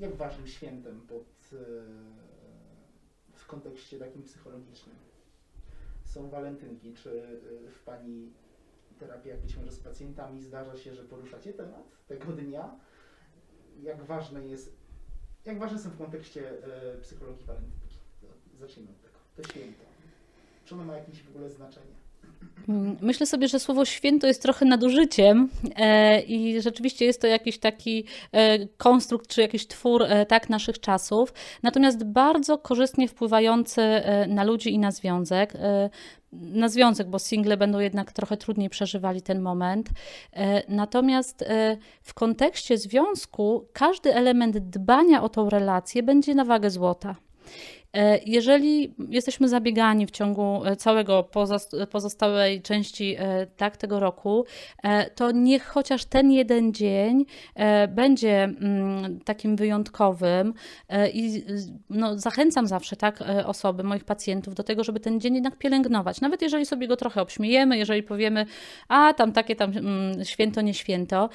jak ważnym świętem pod, e, w kontekście takim psychologicznym są walentynki? Czy e, w Pani terapii jakiejś może z pacjentami zdarza się, że poruszacie temat tego dnia? Jak ważne jest, jak ważne są w kontekście e, psychologii walentynki? Zacznijmy od tego. To święto. Czy ono ma jakieś w ogóle znaczenie? Myślę sobie, że słowo święto jest trochę nadużyciem e, i rzeczywiście jest to jakiś taki e, konstrukt czy jakiś twór e, tak naszych czasów, natomiast bardzo korzystnie wpływający na ludzi i na związek. Na związek, bo single będą jednak trochę trudniej przeżywali ten moment. Natomiast w kontekście związku każdy element dbania o tą relację będzie na wagę złota. E, Jeżeli jesteśmy zabiegani w ciągu e, całego pozos- pozostałej części e, tak, tego roku, to niech chociaż ten jeden dzień będzie mm, takim wyjątkowym i no, zachęcam zawsze tak osoby, moich pacjentów do tego, żeby ten dzień jednak pielęgnować. Nawet jeżeli sobie go trochę obśmiejemy, jeżeli powiemy, a tam takie tam mm, święto, nie święto.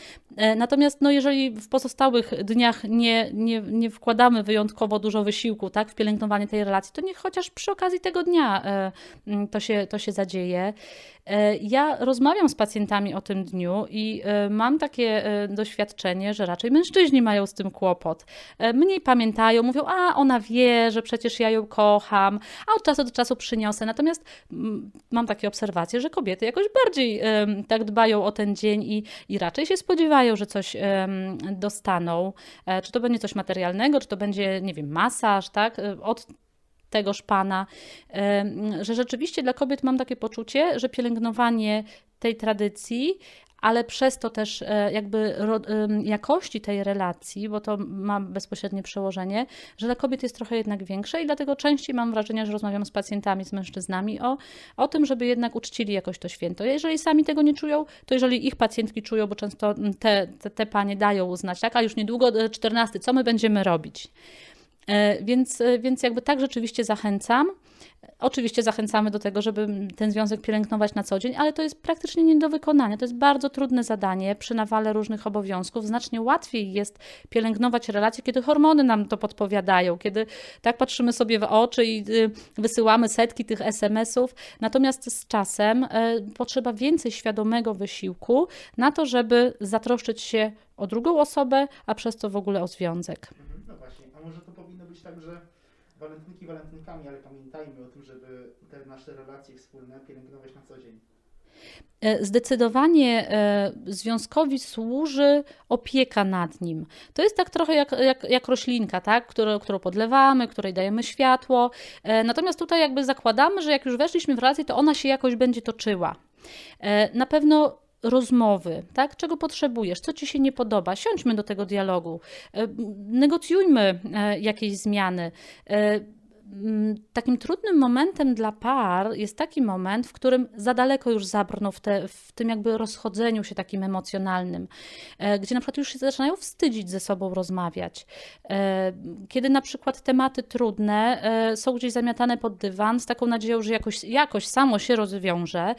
Natomiast no, jeżeli w pozostałych dniach nie, nie, nie wkładamy wyjątkowo dużo wysiłku tak, w pielęgnowanie tej relacji, to niech chociaż przy okazji tego dnia e, to się, to się zadzieje. E, Ja rozmawiam z pacjentami o tym dniu i e, mam takie doświadczenie, że raczej mężczyźni mają z tym kłopot. Mniej pamiętają, mówią, a ona wie, że przecież ja ją kocham, a od czasu do czasu przyniosę. Natomiast mam takie obserwacje, że kobiety jakoś bardziej tak dbają o ten dzień i, i raczej się spodziewają, że coś dostaną. Czy to będzie coś materialnego, czy to będzie, nie wiem, masaż, tak? Od tegoż pana, że rzeczywiście dla kobiet mam takie poczucie, że pielęgnowanie tej tradycji, ale przez to też e, jakby jakości tej relacji, bo to ma bezpośrednie przełożenie, że dla kobiet jest trochę jednak większe i dlatego częściej mam wrażenie, że rozmawiam z pacjentami, z mężczyznami o, o tym, żeby jednak uczcili jakoś to święto. Jeżeli sami tego nie czują, to jeżeli ich pacjentki czują, bo często mm, te, te, te panie dają znać, tak, a już niedługo e, 14, co my będziemy robić? E, Więc, e, więc jakby tak rzeczywiście zachęcam. Oczywiście zachęcamy do tego, żeby ten związek pielęgnować na co dzień, ale to jest praktycznie nie do wykonania. To jest bardzo trudne zadanie przy nawale różnych obowiązków. Znacznie łatwiej jest pielęgnować relacje, kiedy hormony nam to podpowiadają, kiedy tak patrzymy sobie w oczy i y, wysyłamy setki tych SMS-ów. Natomiast z czasem e, potrzeba więcej świadomego wysiłku na to, żeby zatroszczyć się o drugą osobę, a przez to w ogóle o związek. Mhm, No właśnie, a może to powinno być tak, że walentynki walentynkami, ale pamiętajmy o tym, żeby te nasze relacje wspólne pielęgnować na co dzień. E, Zdecydowanie e, związkowi służy opieka nad nim. To jest tak trochę jak, jak, jak roślinka, tak? Którą, którą podlewamy, której dajemy światło. E, Natomiast tutaj jakby zakładamy, że jak już weszliśmy w relację, to ona się jakoś będzie toczyła. Na pewno rozmowy, tak? Czego potrzebujesz, co ci się nie podoba, siądźmy do tego dialogu, e, negocjujmy e, jakieś zmiany. Mm, Takim trudnym momentem dla par jest taki moment, w którym za daleko już zabrną w, te, w tym jakby rozchodzeniu się takim emocjonalnym, e, gdzie na przykład już się zaczynają wstydzić ze sobą rozmawiać. E, Kiedy na przykład tematy trudne e, są gdzieś zamiatane pod dywan z taką nadzieją, że jakoś, jakoś samo się rozwiąże.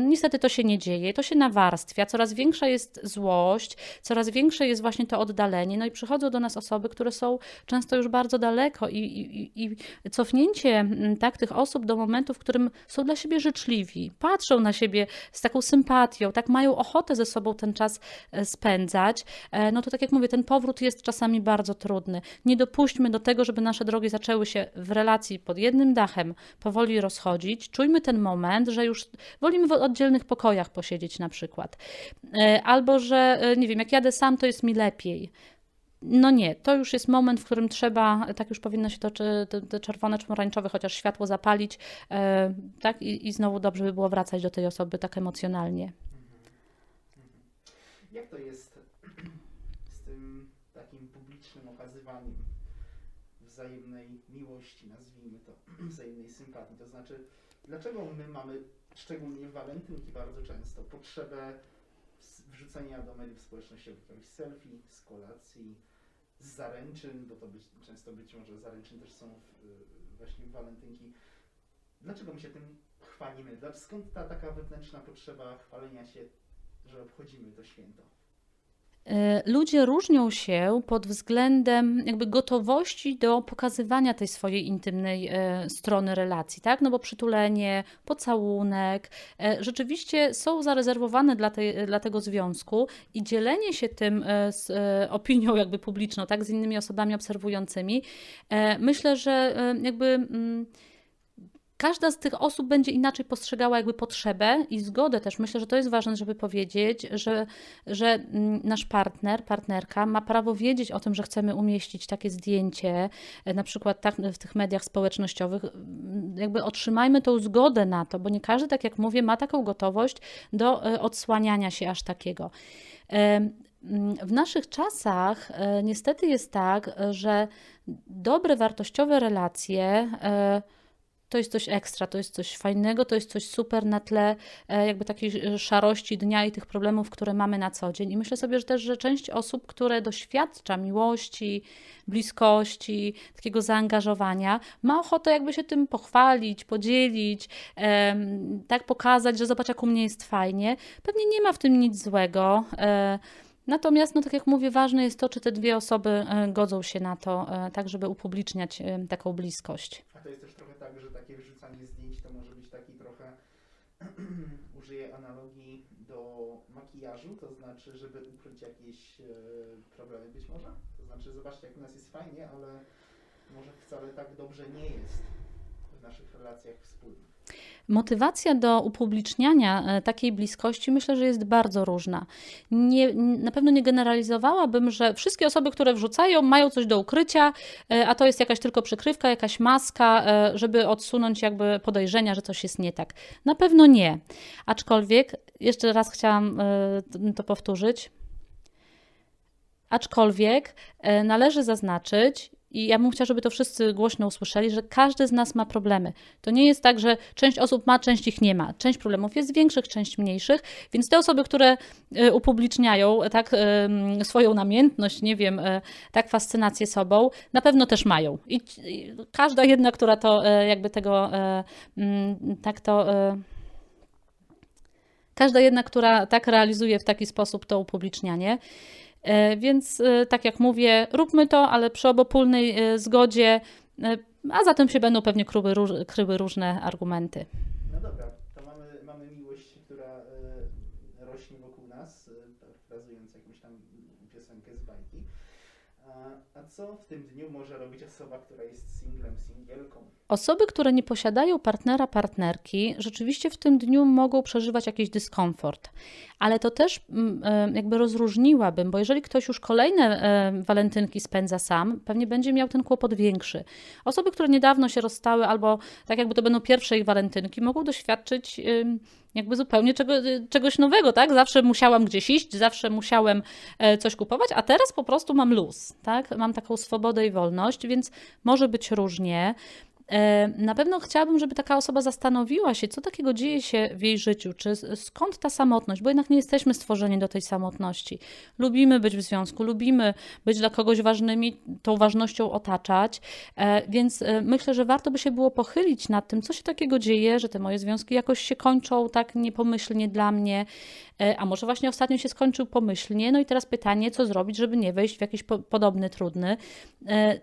Niestety to się nie dzieje, to się nawarstwia, coraz większa jest złość, coraz większe jest właśnie to oddalenie, no i przychodzą do nas osoby, które są często już bardzo daleko i, i, i cofnięcie mm, tak, tych osób do momentu, w którym są dla siebie życzliwi, patrzą na siebie z taką sympatią, tak mają ochotę ze sobą ten czas e, spędzać, e, no to tak jak mówię, ten powrót jest czasami bardzo trudny. Nie dopuśćmy do tego, żeby nasze drogi zaczęły się w relacji pod jednym dachem powoli rozchodzić. Czujmy ten moment, że już wolimy w oddzielnych pokojach posiedzieć na przykład. E, Albo, że nie wiem, jak jadę sam, to jest mi lepiej. No nie, to już jest moment, w którym trzeba, tak już powinno się to czy- te, czerwone czy pomarańczowe, chociaż światło zapalić, e, tak, i, i znowu dobrze by było wracać do tej osoby tak emocjonalnie. Jak to jest z tym takim publicznym okazywaniem wzajemnej miłości, nazwijmy to, wzajemnej sympatii? To znaczy, dlaczego my mamy, szczególnie w walentynki bardzo często, potrzebę wrzucenia do mediów społecznościowych jakichś selfie z kolacji, z zaręczyn, bo to być, często być może zaręczyn też są w, y, właśnie w walentynki. Dlaczego my się tym chwalimy? Skąd ta taka wewnętrzna potrzeba chwalenia się, że obchodzimy to święto? E, Ludzie różnią się pod względem jakby gotowości do pokazywania tej swojej intymnej e, strony relacji, tak? No bo przytulenie, pocałunek e, rzeczywiście są zarezerwowane dla, dla tego związku i dzielenie się tym z opinią jakby publiczną, tak? Z innymi osobami obserwującymi, myślę, że jakby. mm, Każda z tych osób będzie inaczej postrzegała jakby potrzebę i zgodę też. Myślę, że to jest ważne, żeby powiedzieć, że, że mm, nasz partner, partnerka ma prawo wiedzieć o tym, że chcemy umieścić takie zdjęcie, e, na przykład tak w tych mediach społecznościowych. Mm, Jakby otrzymajmy tą zgodę na to, bo nie każdy, tak jak mówię, ma taką gotowość do e, odsłaniania się aż takiego. Mm, W naszych czasach e, niestety jest tak, że dobre, wartościowe relacje to jest coś ekstra, to jest coś fajnego, to jest coś super na tle e, jakby takiej szarości dnia i tych problemów, które mamy na co dzień. I myślę sobie, że też, że część osób, które doświadcza miłości, bliskości, takiego zaangażowania, ma ochotę jakby się tym pochwalić, podzielić, tak pokazać, że zobacz, jak u mnie jest fajnie. Pewnie nie ma w tym nic złego. e, Natomiast, no tak jak mówię, ważne jest to, czy te dwie osoby e, godzą się na to, tak żeby upubliczniać taką bliskość. A to jest też trochę tak, że takie wrzucanie zdjęć to może być taki trochę, użyję analogii do makijażu, to znaczy, żeby ukryć jakieś e, problemy być może. To znaczy, zobaczcie, jak u nas jest fajnie, ale może wcale tak dobrze nie jest w naszych relacjach wspólnych. Motywacja do upubliczniania e, takiej bliskości myślę, że jest bardzo różna. Nie, na pewno nie generalizowałabym, że wszystkie osoby, które wrzucają, mają coś do ukrycia, e, a to jest jakaś tylko przykrywka, jakaś maska, e, żeby odsunąć jakby podejrzenia, że coś jest nie tak. Na pewno nie. Aczkolwiek, jeszcze raz chciałam to powtórzyć, aczkolwiek należy zaznaczyć, i ja bym chciała, żeby to wszyscy głośno usłyszeli, że każdy z nas ma problemy. To nie jest tak, że część osób ma, część ich nie ma. Część problemów jest większych, część mniejszych, więc te osoby, które e, upubliczniają e, tak em, swoją namiętność, nie wiem, e, tak fascynację sobą, na pewno też mają. I, każda jedna, która to e, jakby tego e, tak to e, każda jedna, która tak realizuje w taki sposób to upublicznianie. E, Więc, e, tak jak mówię, róbmy to, ale przy obopólnej e, zgodzie, a zatem się będą pewnie kryły, kryły różne argumenty. No dobra, to mamy, mamy miłość, która rośnie wokół nas, parafrazując jakąś tam piosenkę z bajki. A, co w tym dniu może robić osoba, która jest singlem, singielką? Osoby, które nie posiadają partnera, partnerki, rzeczywiście w tym dniu mogą przeżywać jakiś dyskomfort, ale to też mm, e, jakby rozróżniłabym, bo jeżeli ktoś już kolejne e, walentynki spędza sam, pewnie będzie miał ten kłopot większy. Osoby, które niedawno się rozstały, albo tak jakby to będą pierwsze ich walentynki, mogą doświadczyć jakby zupełnie czego, czegoś nowego, tak? Zawsze musiałam gdzieś iść, zawsze musiałem e, coś kupować, a teraz po prostu mam luz, tak? Mam taką swobodę i wolność, więc może być różnie. E, Na pewno chciałabym, żeby taka osoba zastanowiła się, co takiego dzieje się w jej życiu, czy skąd ta samotność, bo jednak nie jesteśmy stworzeni do tej samotności. Lubimy być w związku, lubimy być dla kogoś ważnymi, tą ważnością otaczać, e, więc e, myślę, że warto by się było pochylić nad tym, co się takiego dzieje, że te moje związki jakoś się kończą tak niepomyślnie dla mnie, a może właśnie ostatnio się skończył pomyślnie, no i teraz pytanie, co zrobić, żeby nie wejść w jakiś po, podobny, trudny.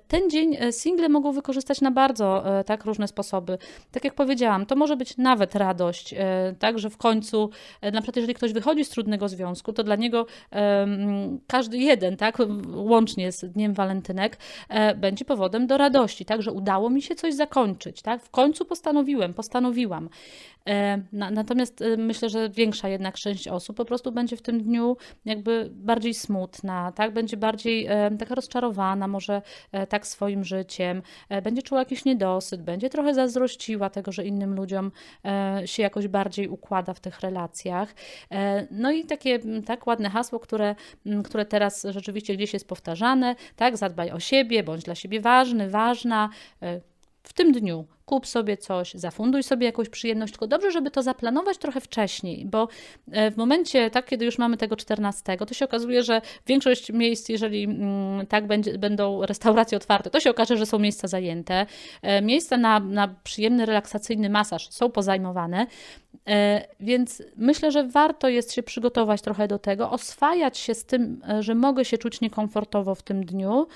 Ten dzień single mogą wykorzystać na bardzo tak różne sposoby. Tak jak powiedziałam, to może być nawet radość, e, tak, że w końcu, e, na przykład jeżeli ktoś wychodzi z trudnego związku, to dla niego em, każdy jeden, tak, łącznie z Dniem Walentynek, e, będzie powodem do radości, tak, że udało mi się coś zakończyć, tak, w końcu postanowiłem, postanowiłam. E, na, natomiast e, myślę, że większa jednak część osób po prostu będzie w tym dniu jakby bardziej smutna, tak? Będzie bardziej e, taka rozczarowana może e, tak swoim życiem, e, będzie czuła jakiś niedosyt, będzie trochę zazdrościła tego, że innym ludziom e, się jakoś bardziej układa w tych relacjach. E, no i takie tak ładne hasło, które, które teraz rzeczywiście gdzieś jest powtarzane, tak? Zadbaj o siebie, bądź dla siebie ważny, ważna. W tym dniu kup sobie coś, zafunduj sobie jakąś przyjemność, tylko dobrze, żeby to zaplanować trochę wcześniej, bo e, w momencie, tak, kiedy już mamy tego 14, to się okazuje, że większość miejsc, jeżeli mm, tak będzie, będą restauracje otwarte, to się okaże, że są miejsca zajęte. E, Miejsca na, na przyjemny, relaksacyjny masaż są pozajmowane, E, Więc myślę, że warto jest się przygotować trochę do tego, oswajać się z tym, że mogę się czuć niekomfortowo w tym dniu,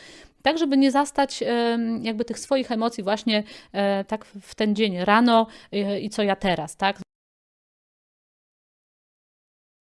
tak żeby nie zastać jakby tych swoich emocji właśnie e, tak w ten dzień rano e, i co ja teraz, tak?